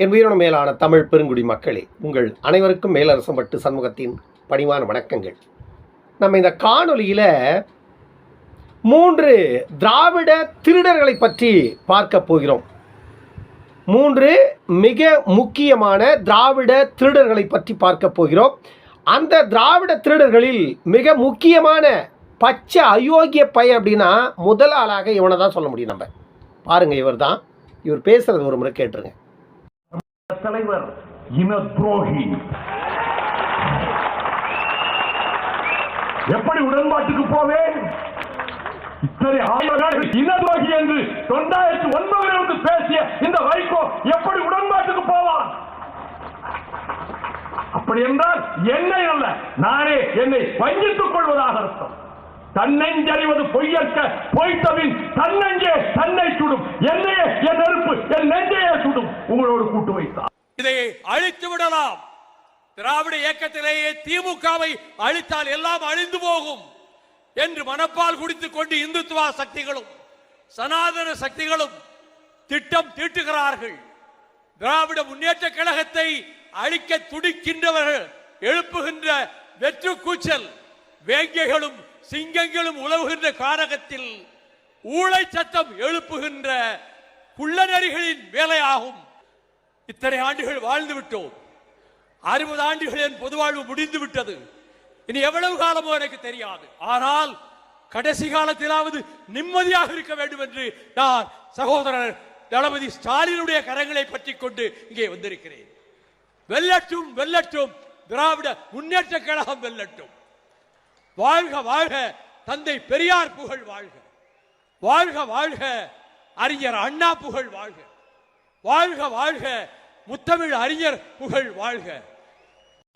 என் உயிரின மேலான தமிழ் பெருங்குடி மக்களே உங்கள் அனைவருக்கும் மேலரசம் பட்டு சண்முகத்தின் பணிவான வணக்கங்கள். நம்ம இந்த காணொலியில் மூன்று திராவிட திருடர்களை பற்றி பார்க்க போகிறோம். மூன்று மிக முக்கியமான திராவிட திருடர்களை பற்றி பார்க்க போகிறோம். அந்த திராவிட திருடர்களில் மிக முக்கியமான பச்சை அயோக்கிய பையன் அப்படின்னா முதல் ஆளாக இவனை தான் சொல்ல முடியும் நம்ம. பாருங்கள் இவர் தான் இவர் பேசுகிறது ஒரு முறை கேட்டுருங்க. தலைவர் இன துரோகி. எப்படி உடன்பாட்டுக்கு போவேன்? இத்தனை ஆண்டுகள் இன துரோகி என்று தொண்டாயிரத்தி ஒன்பதில் இருந்து பேசிய இந்த வைகோ எப்படி உடன்பாட்டுக்கு போவான்? அப்படி என்றால் என்னை அல்ல நானே என்னை வஞ்சித்துக் கொள்வதாக அர்த்தம். தன்னெஞ்சறிவது பொய்யற்க பொய்த்தவின் தன்னெஞ்சே தன்னை சுடும். என்னையே என் நெருப்பு என் நெஞ்சையே சுடும். உங்களோடு கூட்டு வைத்தார். இதை அழித்து விடலாம். திராவிட இயக்கத்திலேயே திமுகவை அழித்தால் எல்லாம் அழிந்து போகும் என்று மனப்பால் குடித்துக் கொண்டு இந்துத்துவ சக்திகளும் சனாதன சக்திகளும் திட்டம் தீட்டுகிறார்கள். திராவிட முன்னேற்ற கழகத்தை அழிக்க துடிக்கின்றவர்கள் எழுப்புகின்ற வெற்று கூச்சல் வேங்கைகளும் சிங்கங்களும் உழவுகின்ற காரகத்தில் ஊழை சத்தம் எழுப்புகின்ற குள்ளநரிகளின் வேலையாகும். இத்தனை ஆண்டுகள் வாழ்ந்து விட்டோம். அறுபது ஆண்டுகள் என் பொது வாழ்வு முடிந்து விட்டது. இனி எவ்வளவு காலமோ எனக்கு தெரியாது. ஆனால் கடைசி காலத்திலாவது நிம்மதியாக இருக்க வேண்டும் என்று நான் சகோதரர் தளபதி ஸ்டாலினுடைய கரங்களை பற்றி கொண்டு இங்கே வந்திருக்கிறேன். வெல்லட்டும் வெல்லட்டும். திராவிட முன்னேற்ற கழகம் வெல்லட்டும். வாழ்க வாழ்க. தந்தை பெரியார் புகழ் வாழ்க. வாழ்க வாழ்க. அறிஞர் அண்ணா புகழ் வாழ்க. வாழ்க வாழ்க. முத்தமிழ் அறிஞர் புகழ் வாழ்க.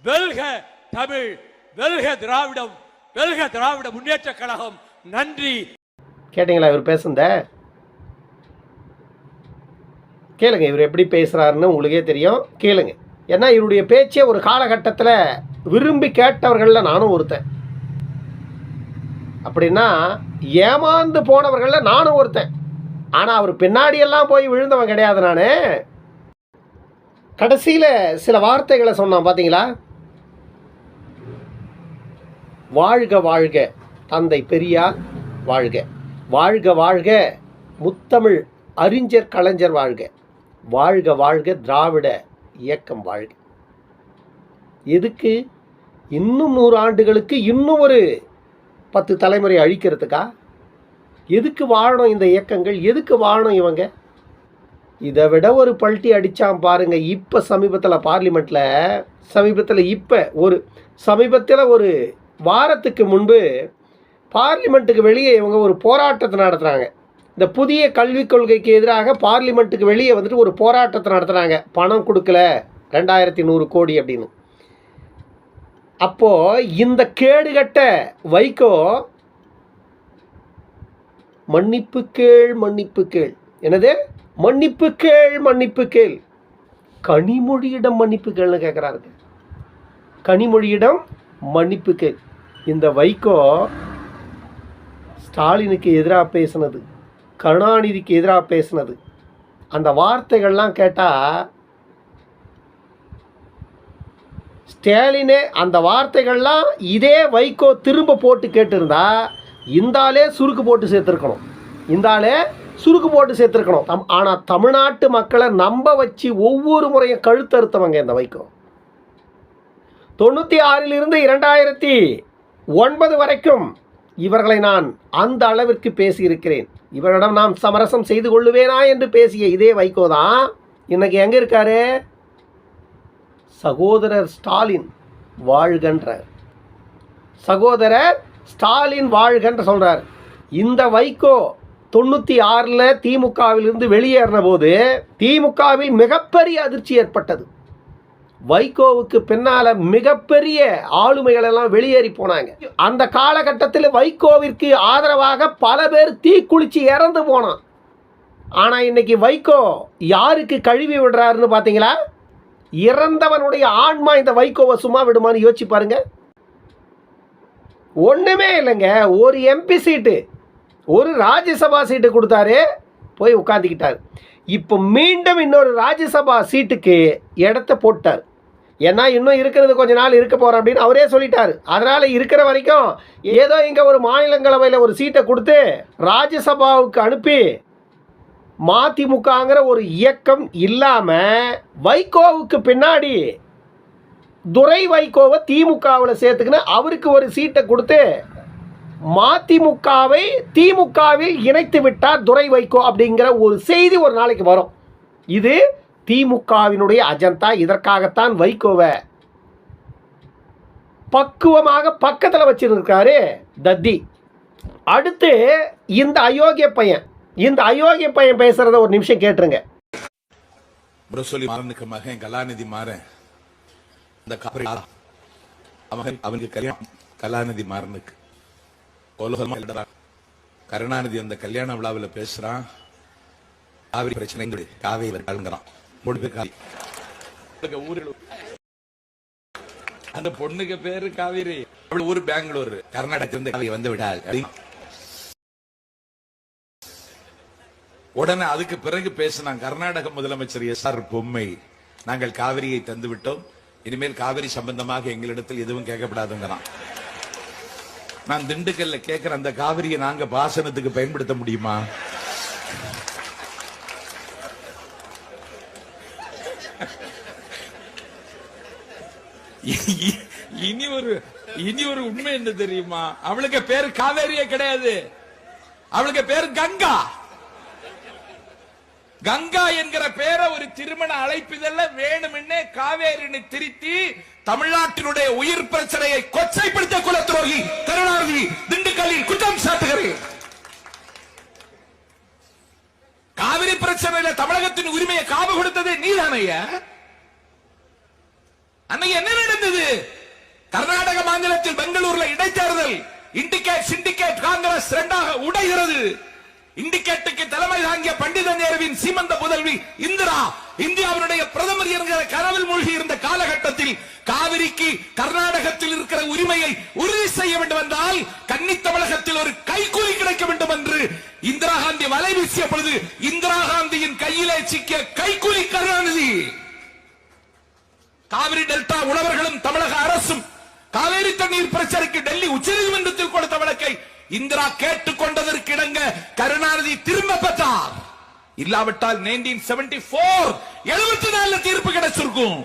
வெல்க தமிழ் வெல்க திராவிடம் வெல்க திராவிட முன்னேற்ற கழகம். நன்றி. கேட்டிங்களா இவர் பேசுந்த கேளுங்க இவர் எப்படி பேசுகிறாருன்னு உங்களுக்கே தெரியும். கேளுங்க. ஏன்னா இவருடைய பேச்சே ஒரு காலகட்டத்தில் விரும்பி கேட்டவர்களில் நானும் ஒருத்தன். அப்படின்னா ஏமாந்து போனவர்களில் நானும் ஒருத்தன். ஆனால் அவர் பின்னாடியெல்லாம் போய் விழுந்தவன் கிடையாது நான். கடைசியில் சில வார்த்தைகளை சொன்னான் பார்த்தீங்களா வாழ்க வாழ்க தந்தை பெரியார் வாழ்க. வாழ்க வாழ்க முத்தமிழ் அறிஞர் கலைஞர் வாழ்க. வாழ்க வாழ்க திராவிட இயக்கம் வாழ்க. எதுக்கு? இன்னும் நூறு ஆண்டுகளுக்கு இன்னும் ஒரு பத்து தலைமுறை அழிக்கிறதுக்கா? எதுக்கு வாழணும் இந்த இயக்கங்கள்? எதுக்கு வாழணும் இவங்க? இதை விட ஒரு பல்ட்டி அடித்தான் பாருங்கள் இப்போ சமீபத்தில் பார்லிமெண்ட்டில் சமீபத்தில் இப்போ ஒரு சமீபத்தில் ஒரு வாரத்துக்கு முன்பு பார்லிமெண்ட்டுக்கு வெளியே இவங்க ஒரு போராட்டத்தை நடத்துகிறாங்க இந்த புதிய கல்விக் கொள்கைக்கு எதிராக பார்லிமெண்ட்டுக்கு வெளியே வந்துட்டு ஒரு போராட்டத்தை நடத்துகிறாங்க பணம் கொடுக்கல ரெண்டாயிரத்தி நூறு கோடி அப்படின்னு. அப்போது இந்த கேடுகட்ட வைகோ மன்னிப்பு கேள் மன்னிப்பு கேள். என்னது? மன்னிப்பு கேள் மன்னிப்பு கேள். கனிமொழியிடம் மன்னிப்பு கேள்னு கேட்குறாருங்க கனிமொழியிடம் மன்னிப்பு கேள். இந்த வைகோ ஸ்டாலினுக்கு எதிராக பேசினது. கருணாநிதிக்கு எதிராக பேசினது. அந்த வார்த்தைகள்லாம் கேட்டால் ஸ்டாலினே அந்த வார்த்தைகள்லாம் இதே வைகோ திரும்ப போட்டு கேட்டிருந்தா இந்தாலே சுருக்கு போட்டு சேர்த்துருக்கணும். இந்தாலே சுருக்கு போட்டு சேர்த்துருக்கணும். தம் ஆனால் தமிழ்நாட்டு மக்களை நம்ப வச்சு ஒவ்வொரு முறையும் கழுத்தறுத்தவங்க இந்த வைகோ. தொண்ணூற்றி ஆறிலிருந்து இரண்டாயிரத்தி ஒன்பது வரைக்கும் இவர்களை நான் அந்த அளவிற்கு பேசியிருக்கிறேன். இவரிடம் நாம் சமரசம் செய்து கொள்ளுவேனா என்று பேசிய இதே வைகோ தான் இன்னைக்கு எங்கே இருக்காரு? சகோதரர் ஸ்டாலின் வாழ்கன்றார். சகோதரர் ஸ்டாலின் வாழ்கன்ற சொல்கிறார் இந்த வைகோ தொண்ணூற்றி ஆறில் திமுகவிலிருந்து வெளியேறின போது திமுகவில் மிகப்பெரிய அதிர்ச்சி ஏற்பட்டது. வைகோவுக்கு பின்னால் மிகப்பெரிய ஆளுமைகள் எல்லாம் வெளியேறி போனாங்க. அந்த காலகட்டத்தில் வைகோவிற்கு ஆதரவாக பல பேர் தீக்குளிச்சு இறந்து போனான். ஆனால் இன்னைக்கு வைகோ யாருக்கு கழுவி விடுறாருன்னு பார்த்தீங்களா இறந்தவனுடைய ஆன்மா இந்த வைகோவை சும்மா விடுமான்னு யோசிச்சு பாருங்கள் ஒன்றுமே இல்லைங்க. ஒரு எம்பி சீட்டு ஒரு ராஜ்யசபா சீட்டு கொடுத்தாரு போய் உட்காந்துக்கிட்டார் இப்போ மீண்டும் இன்னொரு ராஜ்யசபா சீட்டுக்கு இடத்த போட்டார். ஏன்னா இன்னும் இருக்கிறது கொஞ்ச நாள் இருக்க போகிறோம் அப்படின்னு அவரே சொல்லிட்டார். அதனால் இருக்கிற வரைக்கும் ஏதோ இங்கே ஒரு மாநிலங்களவையில் ஒரு சீட்டை கொடுத்து ராஜ்யசபாவுக்கு அனுப்பி மதிமுகங்கிற ஒரு இயக்கம் இல்லாமல் வைகோவுக்கு பின்னாடி துரை வைகோவை திமுகவில் சேர்த்துக்கின்னு அவருக்கு ஒரு சீட்டை கொடுத்து மதிமுகவை திமுகவில் இணைத்து விட்டார் துரை வைகோ அப்படிங்கிற ஒரு செய்தி ஒரு நாளைக்கு வரும். இது திமுகவினுடைய அஜந்தா. இதற்காகத்தான் வைகோவை பக்குவமாக பக்கத்தில் வச்சிருக்காரு தத்தி. அடுத்து இந்த அயோக்கிய பையன். இந்த அயோக்கிய பையன் பேசுறத ஒரு நிமிஷம் கேட்டுருங்க. மகன் கலாநிதி மாறன். இந்த அவன் அவனுக்கு கல்யாணம் கலாநிதி மாறனுக்கு. கோலகலமா கருணாநிதி அந்த கல்யாண விழாவில் பேசுறான். காவிரி பிரச்சனை காவிரி கலங்குறான் காவி ஊரில் அந்த பொண்ணுக்கு பேரு காவிரி. அவள் ஊர் பெங்களூர். கர்நாடகத்திலிருந்து காவிரி வந்து விடாள் உடனே அதுக்கு பிறகு பேசினான் கர்நாடக முதலமைச்சர் எஸ் ஆர் பொம்மை. நாங்கள் காவிரியை தந்து விட்டோம் இனிமேல் காவிரி சம்பந்தமாக எங்களிடத்தில் எதுவும் கேட்கப்படாதுங்கிறான். நான் திண்டுக்கல்ல கேட்கிற அந்த காவிரியை நாங்க பாசனத்துக்கு பயன்படுத்த முடியுமா? இனி ஒரு இனி ஒரு உண்மை என்ன தெரியுமா? அவளுக்கு பேர் காவேரியே கிடையாது. அவளுக்கு பேர் கங்கா. கங்கா என்கிற பேரை ஒரு திருமண அழைப்பிதழ வேணுமென்னே காவேரின்னு திருத்தி தமிழ்நாட்டினுடைய உயிர் பிரச்சனையை கொச்சைப்படுத்த குல துரோகி கருணாநிதி திண்டுக்கல்லில் குற்றம் சாட்டுகிறேன். காவிரி பிரச்சனையில தமிழகத்தின் உரிமையை காவு கொடுத்தது நீதானைய அன்னைக்கு என்ன நடந்தது? கர்நாடக மாநிலத்தில் பெங்களூர்ல இடைத்தேர்தல் இண்டிகேட் சிண்டிகேட் காங்கிரஸ் இரண்டாக உடைகிறது. இண்டிகேட்டுக்கு தலைமை தாங்கிய பண்டித நேருவின் சீமந்த புதல்வி இந்திரா. இந்தியாவினுடைய பிரதமர் என்கிற கனவில் மூழ்கி இருந்த காலகட்டத்தில் காவிரிக்கு கர்நாடகத்தில் இருக்கிற உரிமையை உறுதி செய்ய வேண்டும் என்றால் கன்னி தமிழகத்தில் ஒரு கைகூலி கிடைக்க வேண்டும் என்று இந்திரா காந்தி வலை வீசிய பொழுது இந்திரா காந்தியின் கையிலே சிக்கிய கைகூலி கருணாநிதி. காவிரி டெல்டா உழவர்களும் தமிழக அரசும் காவேரி தண்ணீர் பிரச்சனைக்கு டெல்லி உச்சநீதிமன்றத்தில் கொடுத்த வழக்கை இந்திரா கேட்டுக்கொண்டதற்கிடங்க கருணாநிதி திரும்ப பெற்றார். இல்லாவிட்டால் நைன்டீன் எழுபத்தி நாலுல தீர்ப்பு கிடைச்சிருக்கும்.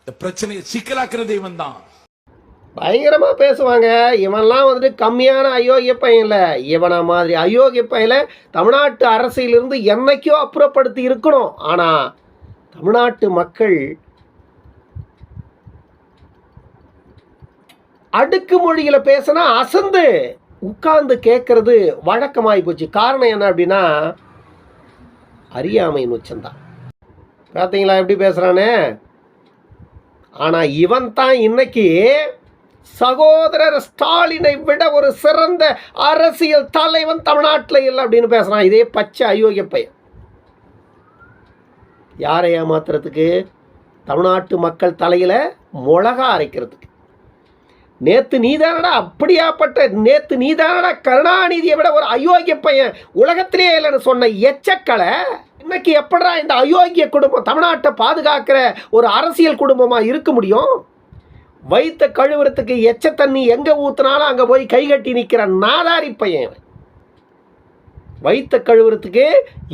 இந்த பிரச்சனையை சிக்கலாக்குற தெய்வம் தான் பயங்கரமாக பேசுவாங்க. இவன்லாம் வந்துட்டு கம்மியான அயோக்கிய பையன் இல்லை இவனை மாதிரி அயோக்கிய பையனை தமிழ்நாட்டு அரசியலிருந்து என்னைக்கோ அப்புறப்படுத்தி இருக்கணும். ஆனால் தமிழ்நாட்டு மக்கள் அடுக்கு மொழியில் பேசினா அசந்து உட்கார்ந்து கேட்கறது வழக்கமாகி போச்சு. காரணம் என்ன அப்படின்னா அறியாமையின் உச்சந்தான் பார்த்தீங்களா எப்படி பேசுகிறானே ஆனால் இவன் தான் இன்னைக்கு சகோதரர் ஸ்டாலினை விட ஒரு சிறந்த அரசியல் தலைவன் தமிழ்நாட்டில் இல்லை அப்படின்னு பேசுகிறான் இதே பச்சை அயோக்கிய பையன். யாரை ஏமாத்துறதுக்கு? தமிழ்நாட்டு மக்கள் தலையில் மிளகா அரைக்கிறதுக்கு. நேத்து நீதானடா அப்படியாப்பட்ட நேத்து நீதானடா கருணாநிதியை விட ஒரு அயோக்கிய பையன் உலகத்திலே இல்லைன்னு சொன்ன எச்சக்களை இன்னைக்கு எப்படா இந்த அயோக்கிய குடும்பம் தமிழ்நாட்டை பாதுகாக்கிற ஒரு அரசியல் குடும்பமாக இருக்க முடியும்? வைத்த கழுவுறதுக்கு எச்ச தண்ணி எங்கே ஊத்துனாலும் அங்கே போய் கை கட்டி நிற்கிற நாதாரி பையன் வைத்த கழுவுறதுக்கு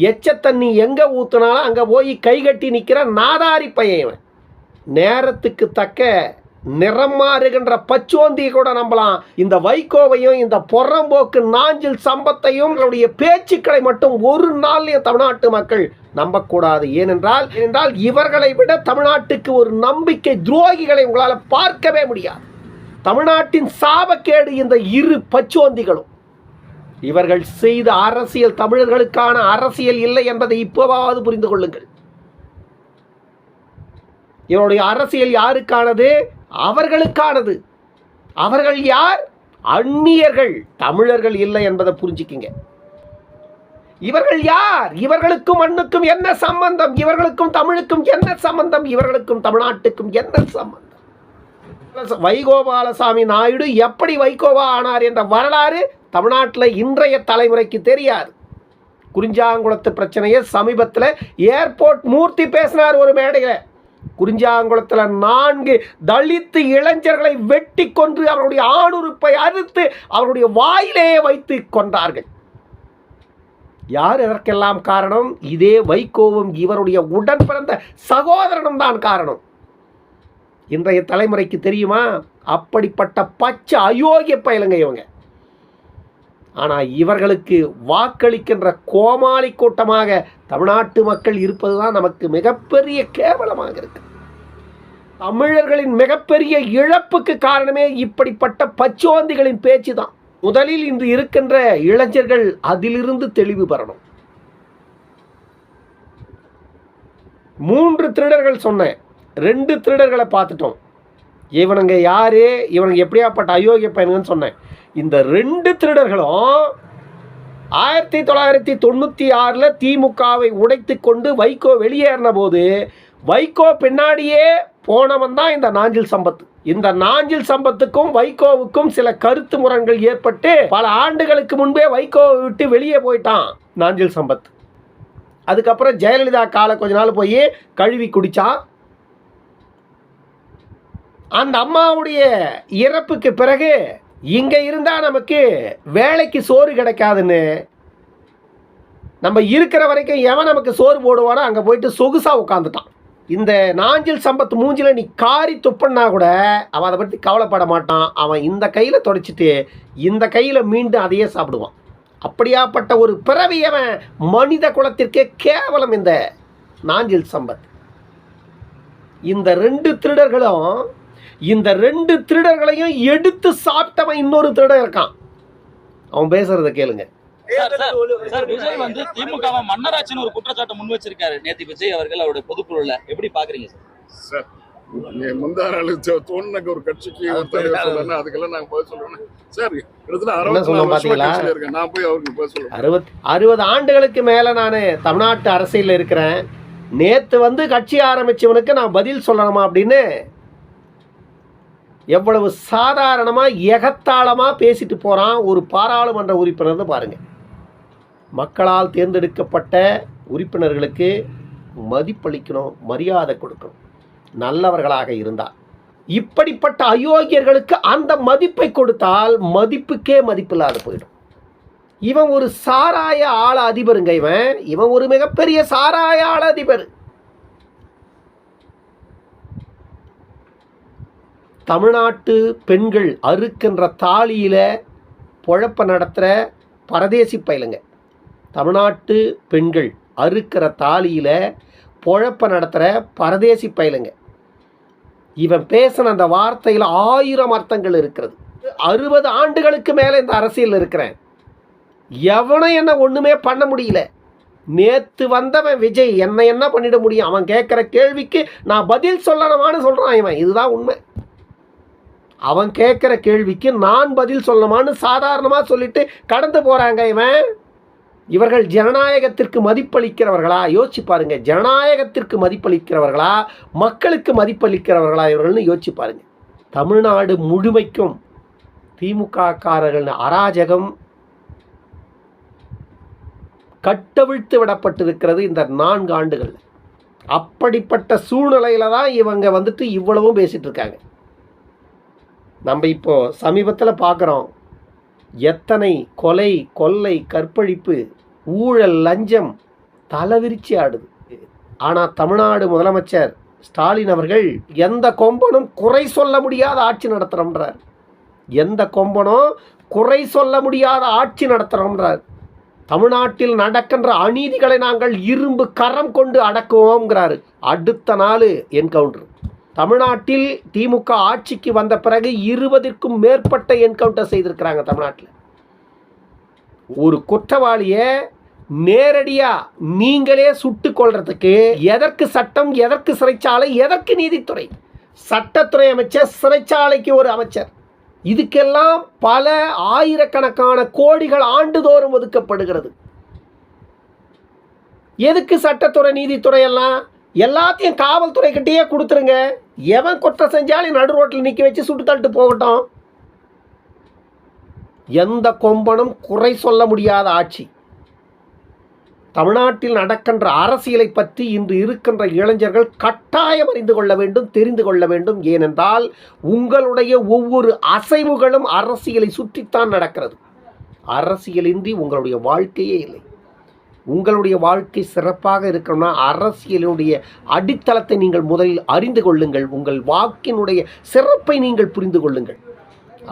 எச்ச தண்ணி எங்கே ஊத்துனாலும் அங்கே போய் கை கட்டி நிற்கிற நாதாரி பையன் நேரத்துக்கு தக்க நிறம் மாறுகின்ற பச்சோந்தி கூட நம்பலாம். இந்த வைகோவையும் இந்த பொறம்போக்கு நாஞ்சில் சம்பத்தையும் அவருடைய பேச்சுக்களை மட்டும் ஒரு நாள்லயும் தமிழ்நாட்டு மக்கள் நம்பக்கூடாது. ஏனென்றால் ஏனென்றால் இவர்களை விட தமிழ்நாட்டுக்கு ஒரு நம்பிக்கை துரோகிகளை உங்களால் பார்க்கவே முடியாது. தமிழ்நாட்டின் சாபக்கேடு இந்த இரு பச்சோந்திகளும். இவர்கள் செய்த அரசியல் தமிழர்களுக்கான அரசியல் இல்லை என்பதை இப்போவாவது புரிந்து கொள்ளுங்கள். இவருடைய அரசியல் யாருக்கானது? அவர்களுக்கானது. அவர்கள் யார்? அந்நியர்கள். தமிழர்கள் இல்லை என்பதை புரிஞ்சுக்கிங்க. இவர்கள் யார்? இவர்களுக்கும் மண்ணுக்கும் என்ன சம்பந்தம்? இவர்களுக்கும் தமிழுக்கும் என்ன சம்பந்தம்? இவர்களுக்கும் தமிழ்நாட்டுக்கும் என்ன சம்பந்தம்? வைகோபாலசாமி நாயுடு எப்படி வைகோவா ஆனார் என்ற வரலாறு தமிழ்நாட்டில் இன்றைய தலைமுறைக்கு தெரியாது. குறிஞ்சாங்குளத்து பிரச்சனையை சமீபத்தில் ஏர்போர்ட் மூர்த்தி பேசினார் ஒரு மேடையில். குறிஞ்சாங்குளத்தில் நான்கு தலித்து இளைஞர்களை வெட்டி கொன்று அவருடைய ஆணுறுப்பை அறுத்து அவருடைய வாயிலேயே வைத்து கொண்டார்கள். யார் இதற்கெல்லாம் காரணம்? இதே வைகோவும் இவருடைய உடன் பிறந்த சகோதரனும் தான் காரணம். இன்றைய தலைமுறைக்கு தெரியுமா? அப்படிப்பட்ட பச்சை அயோக்கிய பயலுங்க இவங்க. ஆனால் இவர்களுக்கு வாக்களிக்கின்ற கோமாளி கூட்டமாக தமிழ்நாட்டு மக்கள் இருப்பது தான் நமக்கு மிகப்பெரிய கேவலமாக இருக்கு. தமிழர்களின் மிகப்பெரிய இழப்புக்கு காரணமே இப்படிப்பட்ட பச்சோந்திகளின் பேச்சு தான் முதலில் இன்று இருக்கின்ற இளைஞர்கள் அதிலிருந்து தெளிவு பெறணும். மூன்று திருடர்கள் சொன்னேன். ரெண்டு திருடர்களை பார்த்துட்டோம். இவனுங்க யாரு? இவனுங்க எப்படியாப்பட்ட அயோக்கிய பையனுங்கன்னு சொன்னேன். இந்த ரெண்டு திருடர்களும் ஆயிரத்தி தொள்ளாயிரத்தி தொண்ணூற்றி ஆறில் திமுகவை உடைத்து கொண்டு வைகோ வெளியேறின போது வைகோ பின்னாடியே போனவன் தான் இந்த நாஞ்சில் சம்பத் இந்த நாஞ்சில் சம்பத்துக்கும் வைகோவுக்கும் சில கருத்து முரண்கள் ஏற்பட்டு பல ஆண்டுகளுக்கு முன்பே வைகோவை விட்டு வெளியே போயிட்டான் நாஞ்சில் சம்பத் அதுக்கப்புறம் ஜெயலலிதா காலை கொஞ்ச நாள் போய் கழுவி குடித்தான் அந்த அம்மாவுடைய இறப்புக்கு பிறகு இங்கே இருந்தால் நமக்கு வேலைக்கு சோறு கிடைக்காதுன்னு. நம்ம இருக்கிற வரைக்கும் எவன் நமக்கு சோறு போடுவானோ அங்கே போயிட்டு சொகுசாக உட்காந்துட்டான் இந்த நாஞ்சில் சம்பத் மூஞ்சில் நீ காரி துப்புன்னா கூட அவன் அதை பற்றி கவலைப்பட மாட்டான். அவன் இந்த கையில் தொடச்சிட்டு இந்த கையில் மீண்டும் அதையே சாப்பிடுவான். அப்படியாப்பட்ட ஒரு பிறவி அவன் மனித குலத்திற்கே கேவலம் இந்த நாஞ்சில் சம்பத். இந்த ரெண்டு திருடர்களும் இந்த ரெண்டு திருடர்களையும் எடுத்து சாப்பிட்டவன் இன்னொரு திருடன் இருக்கான். அவன் பேசுறத கேளுங்க. சார், விஜய் வந்து மன்னராட்சின்னு ஒரு குற்றச்சாட்டை முன் வச்சிருக்காரு. நேத்து விஜய் அவர்கள் அவருடைய பொதுக்குழுல. எப்படி பாக்குறீங்க சார்? ஒரு கட்சிக்கு சொல்லணும் அதுக்கெல்லாம் நாங்க சொல்லணும் சார் இருக்கேன். நான் போய் அவருக்கு சொல்லுவேன் அறுபத் அறுபது ஆண்டுகளுக்கு மேலே நான் தமிழ்நாட்டு அரசியலில் இருக்கிறேன். நேற்று வந்து கட்சி ஆரம்பிச்சவனுக்கு நான் பதில் சொல்லணுமா அப்படின்னு எவ்வளவு சாதாரணமாக எகத்தாளமாக பேசிட்டு போகிறான் ஒரு பாராளுமன்ற உறுப்பினர்னு பாருங்கள் மக்களால் தேர்ந்தெடுக்கப்பட்ட உறுப்பினர்களுக்கு மதிப்பளிக்கணும் மரியாதை கொடுக்கணும். நல்லவர்களாக இருந்தால் இப்படிப்பட்ட அயோக்கியர்களுக்கு அந்த மதிப்பை கொடுத்தால் மதிப்புக்கே மதிப்பில்லாத போயிடும். இவன் ஒரு சாராய ஆள அதிபருங்க இவன். இவன் ஒரு மிகப்பெரிய சாராய ஆள அதிபர். தமிழ்நாட்டு பெண்கள் அறுக்கின்ற தாலியில் பொழப்ப நடத்துகிற பரதேசி பயலுங்க. தமிழ்நாட்டு பெண்கள் அறுக்கிற தாலியில் பொழப்ப நடத்துகிற பரதேசி பயலுங்க. இவன் பேசின அந்த வார்த்தையில் ஆயிரம் அர்த்தங்கள் இருக்கிறது. அறுபது ஆண்டுகளுக்கு மேலே இந்த அரசியல் இருக்கிறேன். எவனும் என்ன ஒன்றுமே பண்ண முடியல. நேற்று வந்தவன் விஜய் என்னை என்ன பண்ணிட முடியும்? அவன் கேட்குற கேள்விக்கு நான் பதில் சொல்லணுமான்னு சொல்கிறான் இவன். இதுதான் உண்மை. அவன் கேட்குற கேள்விக்கு நான் பதில் சொல்லணுமான்னு சாதாரணமாக சொல்லிட்டு கடந்து போகிறாங்க இவன். இவர்கள் ஜனநாயகத்திற்கு மதிப்பளிக்கிறவர்களா? யோசிச்சு பாருங்க. ஜனநாயகத்திற்கு மதிப்பளிக்கிறவர்களா? மக்களுக்கு மதிப்பளிக்கிறவர்களா? இவர்கள்னு யோசிச்சு பாருங்க. தமிழ்நாடு முழுமைக்கும் திமுககாரர்கள் அராஜகம் கட்டவிழ்த்து விடப்பட்டிருக்கிறது இந்த நான்கு ஆண்டுகளில். அப்படிப்பட்ட சூழ்நிலையில தான் இவங்க வந்துட்டு இவ்வளவும் பேசிகிட்டு இருக்காங்க. நம்ம இப்போது சமீபத்தில் பார்க்குறோம் எத்தனை கொலை கொள்ளை கற்பழிப்பு ஊழல் லஞ்சம் தலைவிரிச்சி ஆடுது. ஆனால் தமிழ்நாடு முதலமைச்சர் ஸ்டாலின் அவர்கள் எந்த கொம்பனும் குறை சொல்ல முடியாத ஆட்சி நடத்துகிறோம்ன்றார் எந்த கொம்பனும் குறை சொல்ல முடியாத ஆட்சி நடத்துகிறோம்ன்றார் தமிழ்நாட்டில் நடக்கின்ற அநீதிகளை நாங்கள் இரும்பு கரம் கொண்டு அடக்குவோங்கிறாரு அடுத்த நாள் என்கவுண்டர். தமிழ்நாட்டில் திமுக ஆட்சிக்கு வந்த பிறகு இருபதுக்கும் மேற்பட்ட என்கவுண்டர் செய்திருக்கிறாங்க தமிழ்நாட்டில். ஒரு குற்றவாளியை நேரடியாக நீங்களே சுட்டு கொள்றதுக்கு எதற்கு சட்டம் எதற்கு சிறைச்சாலை எதற்கு நீதித்துறை? சட்டத்துறை அமைச்சர் சிறைச்சாலைக்கு ஒரு அமைச்சர். இதுக்கெல்லாம் பல ஆயிரக்கணக்கான கோடிகள் ஆண்டுதோறும் ஒதுக்கப்படுகிறது. எதுக்கு சட்டத்துறை நீதித்துறை எல்லாம் எல்லாத்தையும் காவல்துறை கிட்டேயே கொடுத்துருங்க. எவன் குற்றம் செஞ்சாலும் நடு ரோட்டில் நிற்க வச்சு சுட்டு தள்ளிட்டு போகட்டும். எந்த கொம்பனும் குறை சொல்ல முடியாத ஆட்சி. தமிழ்நாட்டில் நடக்கின்ற அரசியலை பற்றி இன்று இருக்கின்ற இளைஞர்கள் கட்டாயம் அறிந்து கொள்ள வேண்டும் தெரிந்து கொள்ள வேண்டும். ஏனென்றால் உங்களுடைய ஒவ்வொரு அசைவுகளும் அரசியலை சுற்றித்தான் நடக்கிறது. அரசியலின்றி உங்களுடைய வாழ்க்கையே இல்லை. உங்களுடைய வாழ்க்கை சிறப்பாக இருக்கணும்னா அரசியலினுடைய அடித்தளத்தை நீங்கள் முதலில் அறிந்து கொள்ளுங்கள். உங்கள் வாக்கினுடைய சிறப்பை நீங்கள் புரிந்து கொள்ளுங்கள்.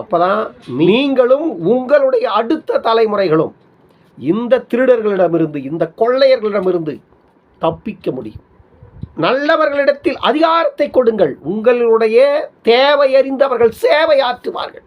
அப்போதான் நீங்களும் உங்களுடைய அடுத்த தலைமுறைகளும் இந்த திருடர்களிடமிருந்து இந்த கொள்ளையர்களிடமிருந்து தப்பிக்க முடியும். நல்லவர்களிடத்தில் அதிகாரத்தை கொடுங்கள். உங்களுடைய தேவை அறிந்தவர்கள் சேவையாற்றுவார்கள்.